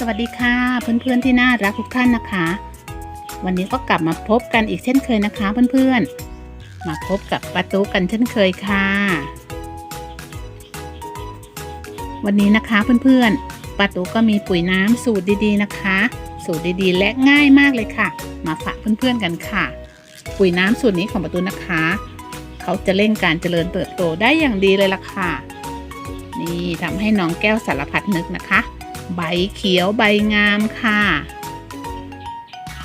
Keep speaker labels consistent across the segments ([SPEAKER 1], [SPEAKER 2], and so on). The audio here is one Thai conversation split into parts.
[SPEAKER 1] สวัสดีค่ะเพื่อนๆที่น่ารักทุกท่านนะคะ วันนี้ก็กลับมาพบกันอีกเช่นเคยนะคะเพื่อนๆ มาพบกับประตูกันเช่นเคยค่ะ วันนี้นะคะเพื่อนๆประตูก็มีปุ๋ยน้ำสูตรดีๆนะคะ สูตรดีๆ และง่ายมากเลยค่ะ มาฝากเพื่อนๆกันค่ะ ปุ๋ยน้ำสูตรนี้ของประตูนะคะ เขาจะเร่งการเจริญเติบโตได้อย่างดีเลยล่ะค่ะ นี่ทำให้น้องแก้วสารพัดนึกนะคะ ใบเขียวใบงามค่ะ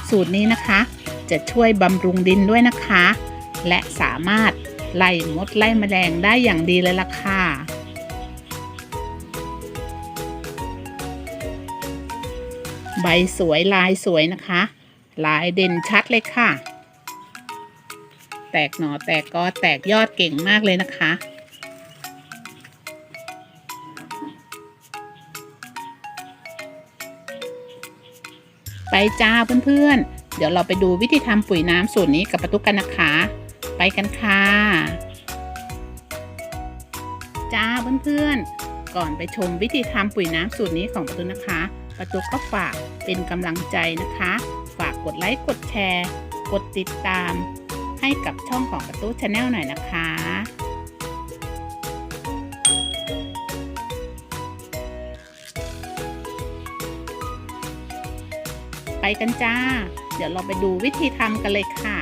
[SPEAKER 1] สูตรนี้นะคะ จะช่วยบำรุงดินด้วยนะคะ และสามารถไล่มดไล่แมลงได้อย่างดีเลยล่ะค่ะใบสวยลายสวยนะคะ ลายเด่นชัดเลยค่ะ แตกหน่อแตกกอแตกยอดเก่งมากเลยนะคะ ไปจ้าเพื่อนๆ เดี๋ยวเราไปดูวิธีทำปุ๋ยน้ำสูตรนี้กับปะตุกกันนะคะ ไปกันค่ะ จ้าเพื่อนๆ ก่อนไปชมวิธีทำปุ๋ยน้ำสูตรนี้ของปะตุกนะคะ ปะตุกก็ฝากเป็นกำลังใจนะคะ ฝากกดไลค์กดแชร์ กดติดตาม ให้กับช่องของประตูชาแนลหน่อยนะคะ ไปกันจ้า เดี๋ยวเราไปดูวิธีทำกันเลยค่ะ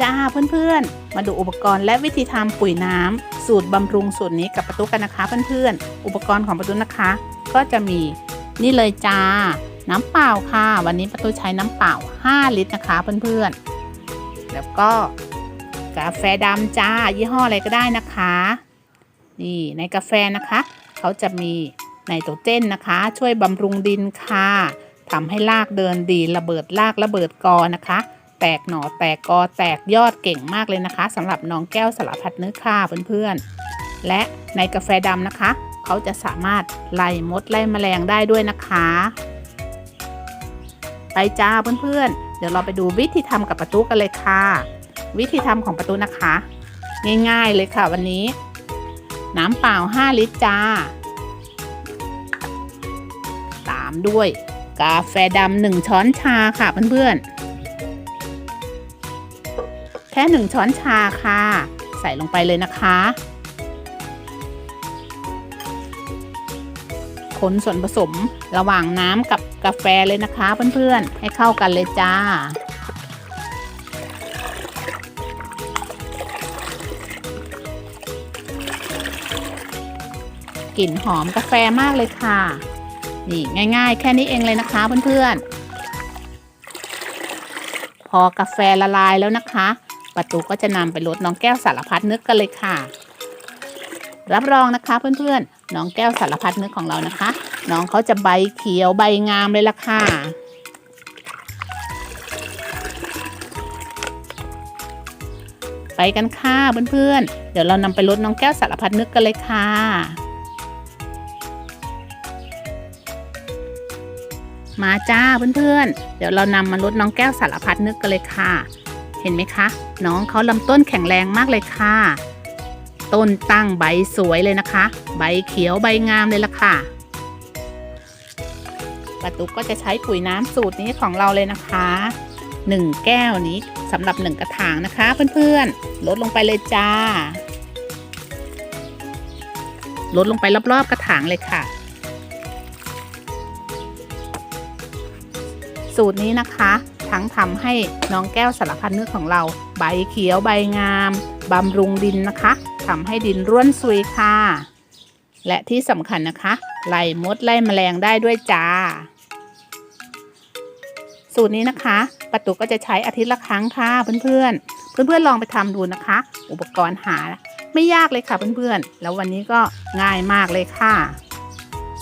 [SPEAKER 1] จ้าเพื่อนๆ มาดูอุปกรณ์และวิธีทำปุ๋ยน้ำสูตรบำรุงสูตรนี้กับประตูกันนะคะเพื่อนๆ อุปกรณ์ของประตูนะคะ ก็จะมีนี่เลยจ้า น้ำเปล่าค่ะ วันนี้ประตูใช้น้ำเปล่า 5 ลิตรนะคะเพื่อนๆ แล้วก็กาแฟดำจ้า ยี่ห้ออะไรก็ได้นะคะ นี่ในกาแฟนะคะ เขาจะมีไนโตรเจนนะคะ ช่วยบำรุงดินค่ะ ทำให้รากเดินดีระเบิดรากระเบิดกอนะคะ แตกหน่อแตกกอแตกยอดเก่งมากเลยนะคะสำหรับน้องแก้วสารพัดนึกค่ะเพื่อนๆ และในกาแฟดำนะคะ เขาจะสามารถไล่มดไล่แมลงได้ด้วยนะคะ ไปจ้าเพื่อนๆ เดี๋ยวเราไปดูวิธีทำกับประตูกันเลยค่ะ วิธีทำของประตูนะคะ ง่ายๆเลยค่ะวันนี้ น้ำเปล่า 5 ลิตรจ้าตามด้วย กาแฟดำหนึ่งช้อนชาค่ะเพื่อนๆ แค่หนึ่งช้อนชาค่ะ ใส่ลงไปเลยนะคะ คนส่วนผสมระหว่างน้ำกับกาแฟเลยนะคะเพื่อนๆ ให้เข้ากันเลยจ้ากลิ่นหอมกาแฟมากเลยค่ะ นี่ง่าย ๆ แค่นี้เองเลยนะคะเพื่อนๆ พอกาแฟละลายแล้วนะคะ ประตูก็จะนำไปลดน้องแก้วสารพัดนึกกันเลยค่ะ รับรองนะคะเพื่อนๆ น้องแก้วสารพัดนึกของเรานะคะ น้องเขาจะใบเขียวใบงามเลยล่ะค่ะไปกันค่ะเพื่อนๆ เดี๋ยวเรานำไปลดน้องแก้วสารพัดนึกกันเลยค่ะ มาจ้าเพื่อนๆ เดี๋ยวเรานำมาลดน้องแก้วสารพัดนึกกันเลยค่ะ เห็นไหมคะ น้องเขาลำต้นแข็งแรงมากเลยค่ะ ต้นตั้งใบสวยเลยนะคะ ใบเขียวใบงามเลยล่ะค่ะปาตุกก็จะใช้ปุ๋ยน้ำสูตรนี้ของเราเลยนะคะ 1 แก้วนี้สำหรับ 1 กระถางนะคะ เพื่อนๆ ลดลงไปเลยจ้า ลดลงไปรอบๆกระถางเลยค่ะ สูตรนี้นะคะ ทั้งทำให้น้องแก้วสารพัดนึกของเรา ใบเขียวใบงามบำรุงดินนะคะทำให้ดินร่วนซุยค่ะ และที่สำคัญนะคะ ไล่มดไล่แมลงได้ด้วยจ้า สูตรนี้นะคะประตูก็จะใช้อาทิตย์ละครั้งค่ะเพื่อนๆ เพื่อนๆลองไปทำดูนะคะ อุปกรณ์หาไม่ยากเลยค่ะเพื่อนๆ แล้ววันนี้ก็ง่ายมากเลยค่ะ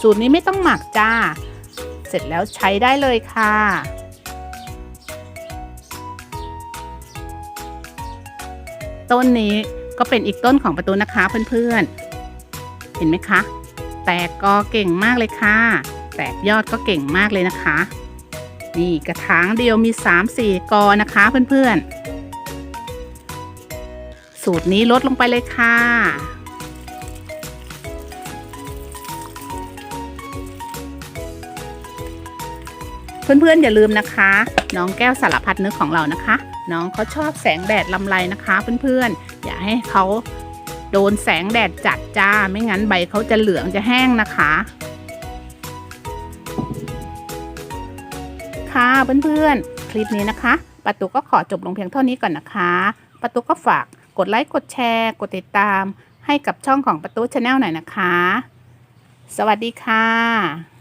[SPEAKER 1] สูตรนี้ไม่ต้องหมักจ้า เสร็จแล้วใช้ได้เลยค่ะต้นนี้ก็เป็นอีกต้นของประตูนะคะเพื่อนๆ เห็นไหมคะ แตกกอเก่งมากเลยค่ะ แตกยอดก็เก่งมากเลยนะคะ นี่กระถางเดียวมี 3-4 กอนะคะเพื่อนๆ สูตรนี้ลดลงไปเลยค่ะ เพื่อนๆอย่าลืมนะคะ น้องแก้วสารพัดนึกของเรานะคะ น้องเขาชอบแสงแดดลำไรนะคะเพื่อนๆ อย่าให้เขาโดนแสงแดดจัดจ้า ไม่งั้นใบเขาจะเหลืองจะแห้งนะคะ ค่ะเพื่อนๆ คลิปนี้นะคะประตูก็ขอจบลงเพียงเท่านี้ก่อนนะคะประตูก็ฝากกดไลค์กดแชร์ กดติดตาม ให้กับช่องของประตูชาแนลหน่อยนะคะ สวัสดีค่ะ